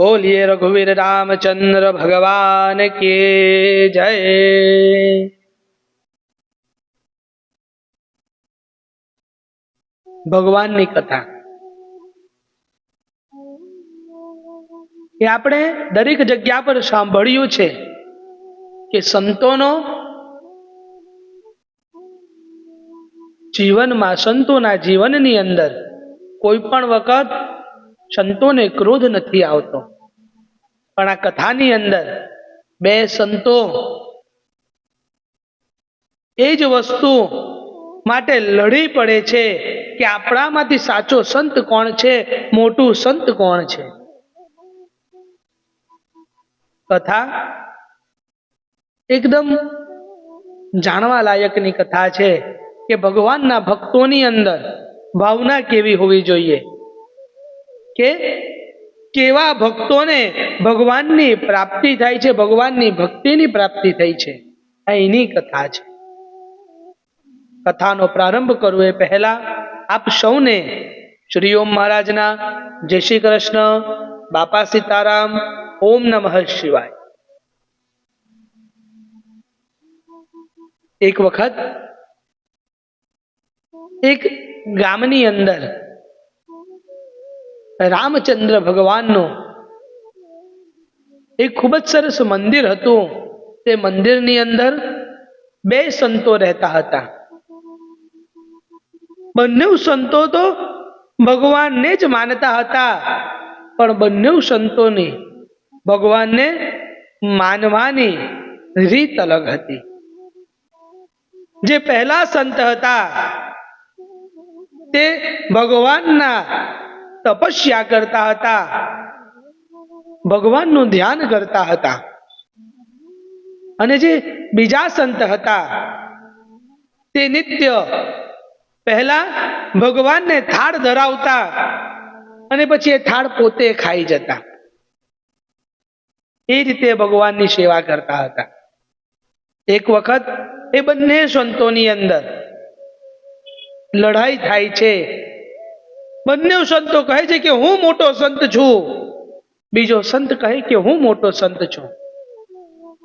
બોલીએ રઘુવીર રામચંદ્ર ભગવાન કે જય. ભગવાનની કથા. એ આપણે દરેક જગ્યા પર સાંભળ્યું છે કે સંતોનો જીવનમાં સંતોના જીવનની અંદર કોઈ પણ વખત સંતોને ક્રોધ નથી આવતો. પણ આ કથાની અંદર બે સંતો એ જ વસ્તુ માટે લડી પડે છે કે આપણામાંથી સાચો સંત કોણ છે, મોટું સંત કોણ છે? કથા એકદમ જાણવા લાયકની કથા છે કે ભગવાનના ભક્તોની અંદર ભાવના કેવી હોવી જોઈએ? કે કેવા ભક્તોને ભગવાનની પ્રાપ્તિ થાય છે, ભગવાનની ભક્તિની પ્રાપ્તિ થઈ છે. આ એની કથા છે. કથાનો પ્રારંભ કરવો એ પહેલા આપ સૌને શ્રી ઓમ મહારાજના જય શ્રી કૃષ્ણ, બાપા સીતારામ, ઓમ નમઃ શિવાય. એક વખત એક ગામની અંદર રામચંદ્ર ભગવાનનું. એ ખૂબ જ સરસ મંદિર હતું. તે મંદિરની અંદર બે સંતો રહેતા હતા. બંને સંતો તો ભગવાનને જ માનતા હતા. પણ બંને સંતોની ભગવાનને માનવાની રીત અલગ હતી. જે પહેલા સંત હતા, તે ભગવાનના તપસ્યા કરતા હતા. ભગવાનનું ધ્યાન કરતા હતા. અને જે બીજા સંત હતા, તે નિત્ય પહેલા ભગવાનને થાળ ધરાવતા અને પછી એ થાળ પોતે ખાઈ જતા. એ રીતે ભગવાનની સેવા કરતા હતા. એક વખત એ બંને સંતોની અંદર લડાઈ થાય છે. બંને સંતો કહે છે કે હું મોટો સંત છું. બીજો સંત કહે કે હું મોટો સંત છું.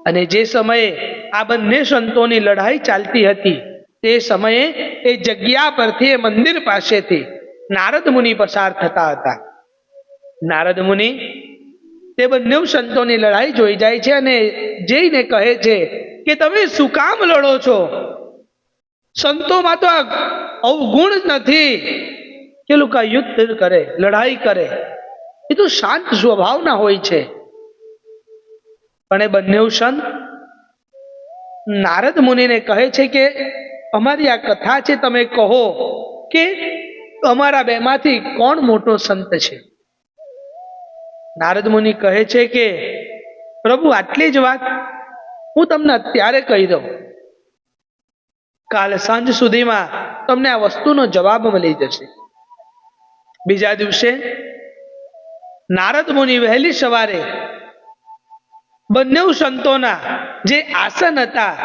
અને જે સમયે આ બંને સંતોની લડાઈ ચાલતી હતી, તે સમયે એ જગ્યા પરથી એ મંદિર પાસેથી નારદ મુનિ પસાર થતા હતા. નારદ મુનિ, તે બંને સંતોની લડાઈ જોઈ જાય છે અને જઈને કહે છે કે તમે શું કામ લડો છો? સંતોમાં તો અવગુણ નથી. કે લોકો યુદ્ધ કરે, લડાઈ કરે. એ તો શાંત સ્વભાવના હોય છે. પણ એ બંને સંત નારદ મુનિને કહે છે કે, અમારી આ કથા છે તમે કહો કે અમારા બેમાંથી કોણ મોટો સંત છે? નારદ મુનિ કહે છે કે, પ્રભુ, આટલી જ વાત હું તમને અત્યારે કહી દઉં. કાલ સાંજ સુધીમાં તમને આ વસ્તુનો જવાબ મળી જશે. બીજા દિવસે નારદ મુનિ વહેલી સવારે બંને સંતોના જે આસન હતા,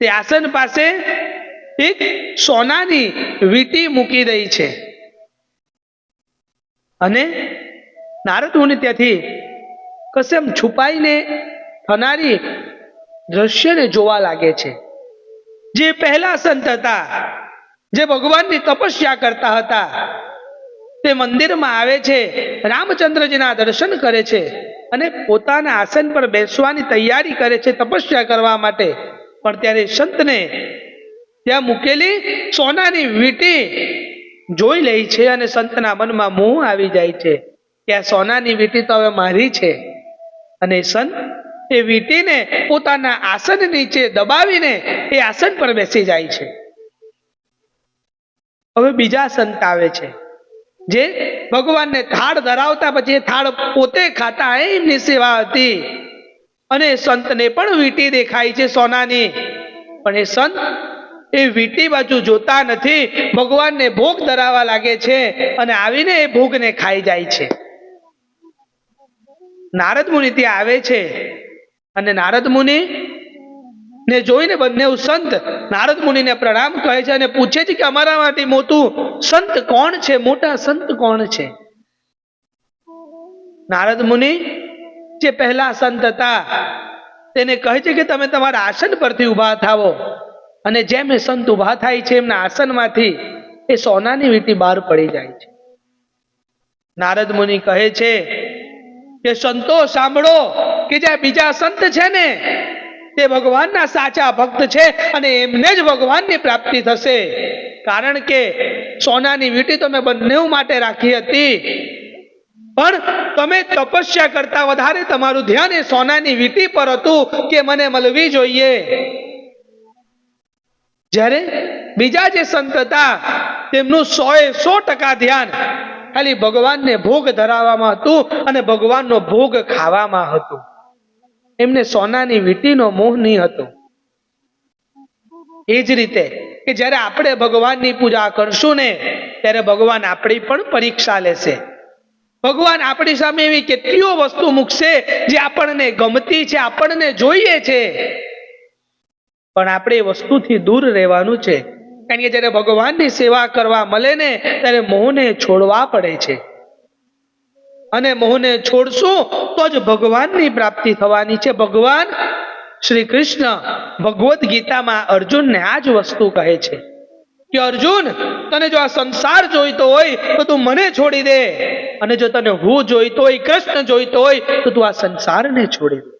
તે આસન પાસે એક સોનાની વીટી મૂકી દઈ છે. અને નારદ મુનિ ત્યાંથી કસેમ છુપાઈને થનારી દ્રશ્યને જોવા લાગે છે. જે પહેલા સંત હતા જે ભગવાનની તપસ્યા કરતા હતા. તે મંદિરમાં આવે છે, રામચંદ્રજીના દર્શન કરે છે અને પોતાના આસન પર બેસવાની તૈયારી કરે છે તપસ્યા કરવા માટે. પણ ત્યારે સંતને ત્યાં મૂકેલી સોનાની વીટી જોઈ લે છે અને સંતના મનમાં મોહ આવી જાય છે કે આ સોનાની વીટી તો હવે મારી છે. અને સંત એ વીટીને પોતાના આસન નીચે દબાવીને એ આસન પર બેસી જાય છે. હવે બીજા સંત આવે છે, જે ભગવાનને થાળ ધરાવતા પછી થાળ પોતે ખાતા એમની સેવા હતી. અને સંતને પણ વીંટી દેખાય છે સોનાની. પણ એ સંત એ વીંટી બાજુ જોતા નથી, ભગવાનને ભોગ ધરાવવા લાગે છે અને આવીને એ ભોગને ખાઈ જાય છે. નારદ મુનિ ત્યાં આવે છે અને નારદ મુનિ ને જોઈને બંને સંત નારદ મુનિને પ્રણામ કહે છે અને પૂછે છે કે અમારા માટે મોટું સંત કોણ છે? મોટા સંત કોણ છે? નારદ મુનિ જે પહેલા સંત હતા, તેને કહે છે કે તમે તમારા આસન પરથી ઊભા થાવો અને જેમ એ સંત ઊભા થાય છે, એમના આસનમાંથી એ સોનાની વીટી બહાર પડી જાય છે. નારદ મુનિ કહે છે કે સંતો, સાંભળો કે જે બીજા સંત છે ને તે ભગવાનના સાચા ભક્ત છે અને એમને જ ભગવાનની પ્રાપ્તિ થશે. કારણ કે સોનાની વીટી તો મેં બંને માટે રાખી હતી. પણ તમે તપસ્યા કરતા વધારે તમારું ધ્યાન એ સોનાની વીટી પર હતું કે મને મળવી જોઈએ. જ્યારે બીજા જે સંત હતા, તેમનું સો એ સો ટકા ધ્યાન ખાલી ભગવાનને ભોગ ધરાવવામાં હતું અને ભગવાનનો ભોગ ખાવામાં હતું. એમને સોનાની વીટીનો મોહ નહીં હતો. એ જ રીતે કે જ્યારે આપણે ભગવાનની પૂજા કરશું ને, ત્યારે ભગવાન આપણી પણ પરીક્ષા લેશે. ભગવાન આપણી સામે એવી કેટલીઓ વસ્તુ મૂકશે જે આપણને ગમતી છે, આપણને જોઈએ છે. પણ આપણે એ વસ્તુથી દૂર રહેવાનું છે. કારણ કે જ્યારે ભગવાનની સેવા કરવા મળે ને, ત્યારે મોહને છોડવા પડે છે. અને મોહને છોડશું, તો જ ભગવાનની પ્રાપ્તિ થવાની છે. ભગવાન શ્રી કૃષ્ણ ભગવદ્ ગીતામાં અર્જુનને આ જ વસ્તુ કહે છે કે, અર્જુન, તને જો આ સંસાર જોઈતો હોય, તો તું મને છોડી દે. અને જો તને હું જોઈતો હોય, કૃષ્ણ જોઈતો હોય, તો તું આ સંસારને છોડી દે.